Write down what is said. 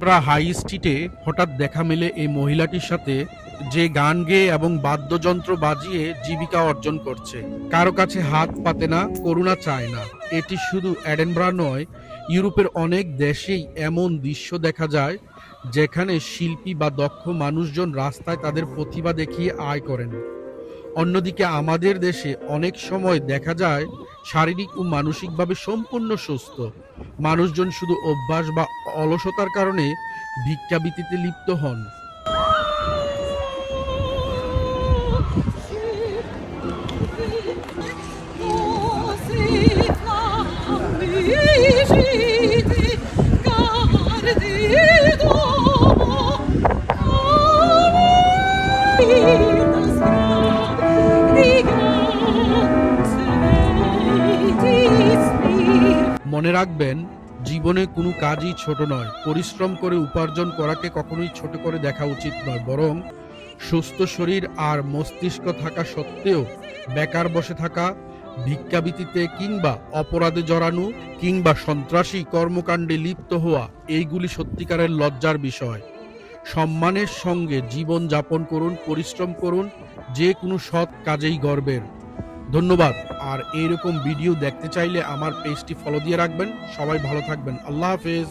প্রা হাই স্ট্রিটে হঠাৎ দেখা মেলে এই মহিলাটির সাথে যে গান গেয়ে এবং বাদ্যযন্ত্র বাজিয়ে জীবিকা অর্জন করছে। কারও কাছে হাত পাতে না, করুণা চায় না। এটি শুধু অ্যাডেনব্রা নয়, ইউরোপের অনেক দেশেই এমন দৃশ্য দেখা যায়, যেখানে শিল্পী বা দক্ষ মানুষজন রাস্তায় তাদের প্রতিভা দেখিয়ে আয় করেন। অন্যদিকে আমাদের দেশে অনেক সময় দেখা যায় শারীরিক ও মানসিকভাবে সম্পূর্ণ সুস্থ। মানুষজন শুধু অভ্যাস বা অলসতার কারণে ভিক্ষাবৃত্তিতে লিপ্ত হন। মনে রাখবেন, জীবনে কোনো কাজই ছোট নয়। পরিশ্রম করে উপার্জন করাকে কখনোই ছোট করে দেখা উচিত নয়। বরং সুস্থ শরীর আর মস্তিষ্ক থাকা সত্ত্বেও বেকার বসে থাকা ভিক্ষাবৃত্তিতে কিংবা অপরাধে জড়ানো কিংবা সন্ত্রাসী কর্মকাণ্ডে লিপ্ত হওয়া, এইগুলি সত্যিকারের লজ্জার বিষয়। সম্মানের সঙ্গে জীবন যাপন করুন, পরিশ্রম করুন, যে কোনো সৎ কাজেই গর্বের। ধন্যবাদ। আর এইরকম ভিডিও দেখতে চাইলে আমার পেজটি ফলো দিয়ে রাখবেন। সবাই ভালো থাকবেন। আল্লাহ হাফেজ।